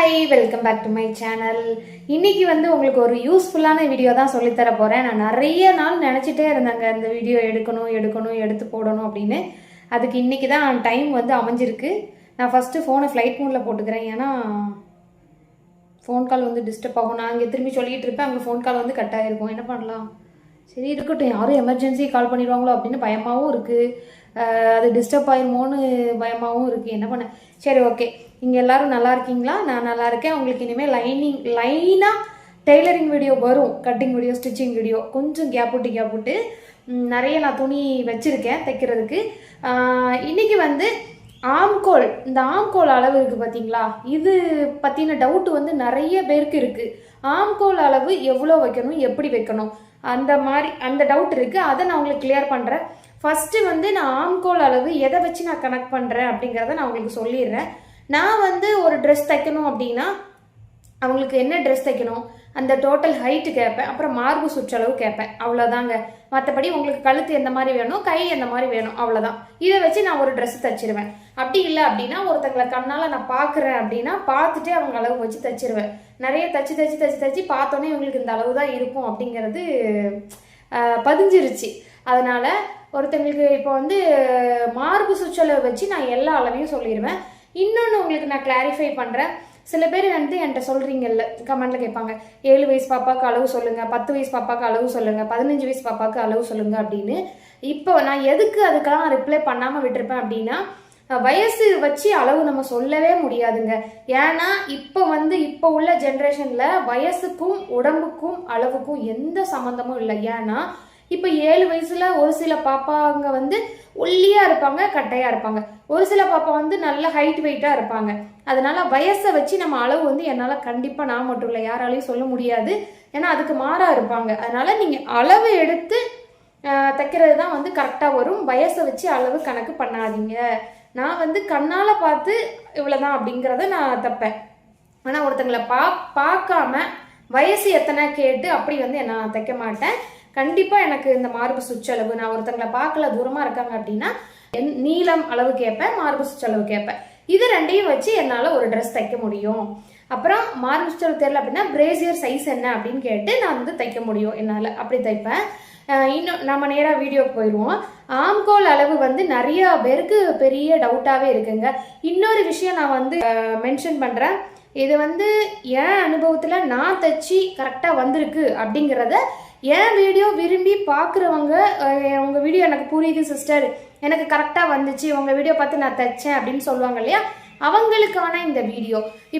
Hi welcome back to my channel இன்னைக்கு வந்து உங்களுக்கு ஒரு யூஸ்ஃபுல்லான வீடியோ தான் சொல்லித்தர போகிறேன் நான் நிறைய நாள் நினச்சிட்டே இருந்தேங்க இந்த வீடியோ எடுக்கணும் எடுக்கணும் எடுத்து போடணும் அப்படின்னு. அதுக்கு இன்னைக்கு தான் டைம் வந்து அமைஞ்சிருக்கு. நான் ஃபஸ்ட்டு ஃபோனை ஃப்ளைட் மோடில் போட்டுக்கிறேன். ஏன்னா ஃபோன் கால் வந்து டிஸ்டர்ப் ஆகும். நான் இங்கே திரும்பி சொல்லிகிட்டு இருப்பேன். அங்கே ஃபோன் கால் வந்து கட் ஆகிருக்கும் என்ன பண்ணலாம்? சரி இருக்கட்டும். யாரும் எமர்ஜென்சி கால் பண்ணிடுவாங்களோ அப்படின்னு பயமாகவும் இருக்குது அது டிஸ்டர்ப் ஆயிருமோன்னு பயமாகவும் இருக்குது என்ன பண்ண? சரி ஓகே இங்கே எல்லோரும் நல்லா இருக்கீங்களா? நான் நல்லா இருக்கேன். உங்களுக்கு இனிமேல் லைனிங் லைனாக டெய்லரிங் வீடியோ வரும். கட்டிங் வீடியோ ஸ்டிச்சிங் வீடியோ கொஞ்சம் கேப் விட்டு கேப் விட்டு நிறைய நான் துணி வச்சுருக்கேன் தைக்கிறதுக்கு. இன்றைக்கி இன்னைக்கு வந்து ஆம்கோல் இந்த ஆம்கோல் அளவு இருக்குது பார்த்தீங்களா இது பற்றின டவுட்டு வந்து நிறைய பேருக்கு இருக்குது ஆம்கோல் அளவு எவ்வளோ வைக்கணும்? எப்படி வைக்கணும்? அந்த மாதிரி அந்த டவுட் இருக்குது அதை நான் உங்களுக்கு கிளியர் பண்ணுறேன் ஃபஸ்ட்டு வந்து நான் ஆம்கோல் அளவு எதை வச்சு நான் கனெக்ட் பண்ணுறேன் அப்படிங்கிறத நான் உங்களுக்கு சொல்லிடுறேன். நான் வந்து ஒரு ட்ரெஸ் தைக்கணும் அப்படின்னா அவங்களுக்கு என்ன ட்ரெஸ் தைக்கணும்? அந்த டோட்டல் ஹைட்டு கேட்பேன் அப்புறம் மார்பு சுற்றளவு கேட்பேன். அவ்வளோதாங்க மற்றபடி உங்களுக்கு கழுத்து எந்த மாதிரி வேணும் கை எந்த மாதிரி வேணும் அவ்வளோதான் இதை வச்சு நான் ஒரு ட்ரெஸ் தச்சிருவேன். அப்படி இல்லை அப்படின்னா ஒருத்தங்களை கண்ணால் நான் பார்க்குறேன் அப்படின்னா பார்த்துட்டே அவங்க அளவு வச்சு தச்சிருவேன். நிறைய தச்சு தச்சு தச்சு தச்சு பார்த்தோன்னே இவங்களுக்கு இந்த அளவு தான் இருக்கும் அப்படிங்கிறது பதிஞ்சிருச்சு. அதனால் ஒருத்தங்களுக்கு இப்போ வந்து மார்பு சுற்றளவு வச்சு நான் எல்லா அளவையும் சொல்லிடுவேன் இன்னொன்று உங்களுக்கு நான் கிளாரிஃபை பண்ணுறேன் சில பேர் வந்து என்கிட்ட சொல்கிறீங்கல்ல கமெண்ட்டில் கேட்பாங்க ஏழு வயசு பாப்பாவுக்கு அளவு சொல்லுங்கள் பத்து வயசு பாப்பாவுக்கு அளவு சொல்லுங்கள் பதினஞ்சு வயசு பாப்பாவுக்கு அளவு சொல்லுங்கள் அப்படின்னு. இப்போ நான் எதுக்கு அதுக்கெல்லாம் ரிப்ளை பண்ணாமல் விட்டுருப்பேன் அப்படின்னா வயசு வச்சு அளவு நம்ம சொல்லவே முடியாதுங்க. ஏன்னா இப்போ வந்து இப்போ உள்ள ஜென்ரேஷனில் வயசுக்கும் உடம்புக்கும் அளவுக்கும் எந்த சம்மந்தமும் இல்லை. ஏன்னா இப்போ ஏழு வயசுல ஒரு சில பாப்பாங்க வந்து ஒல்லியா இருப்பாங்க கட்டையா இருப்பாங்க. ஒரு சில பாப்பா வந்து நல்ல ஹைட் வெயிட்டா இருப்பாங்க. அதனால வயசை வச்சு நம்ம அளவு வந்து என்னால கண்டிப்பா நான் மட்டும் இல்லை யாராலையும் சொல்ல முடியாது. ஏன்னா அதுக்கு மாறா இருப்பாங்க. அதனால நீங்க அளவு எடுத்து தைக்கிறது தான் வந்து கரெக்டாக வரும். வயசை வச்சு அளவு கணக்கு பண்ணாதீங்க. நான் வந்து கண்ணால் பார்த்து இவ்வளோதான் அப்படிங்கிறத நான் தைப்பேன். ஆனால் ஒருத்தங்களை பா பார்க்காம வயசு எத்தனை கேட்டு அப்படி வந்து நான் தைக்க மாட்டேன். கண்டிப்பாக எனக்கு இந்த மார்பு சுற்றளவு நான் ஒருத்தங்களை பார்க்கல தூரமாக இருக்காங்க அப்படின்னா என் நீளம் அளவு கேட்பேன் மார்பு சுற்றளவு கேட்பேன் இது ரெண்டையும் வச்சு என்னால் ஒரு ட்ரெஸ் தைக்க முடியும். அப்புறம் மார்பு சுற்றளவு தெரியல அப்படின்னா பிரேசியர் சைஸ் என்ன அப்படின்னு கேட்டு நான் வந்து தைக்க முடியும் என்னால். அப்படி தைப்பேன். இன்னும் நம்ம நேராக வீடியோக்கு போயிடுவோம் ஆம்கோல் அளவு வந்து நிறைய பேருக்கு பெரிய டவுட்டாகவே இருக்குங்க. இன்னொரு விஷயம் நான் வந்து மென்ஷன் பண்ணுறேன் இது வந்து என் அனுபவத்தில் நான் தைச்சி கரெக்டாக வந்திருக்கு அப்படிங்கிறத என் வீடியோ விரும்பி பார்க்குறவங்க உங்கள் வீடியோ எனக்கு புரியுது சிஸ்டர் எனக்கு கரெக்டாக வந்துச்சு. உங்கள் வீடியோ பார்த்து நான் தைச்சேன் அப்படின்னு சொல்லுவாங்க இல்லையா? அவங்களுக்கான இந்த வீடியோ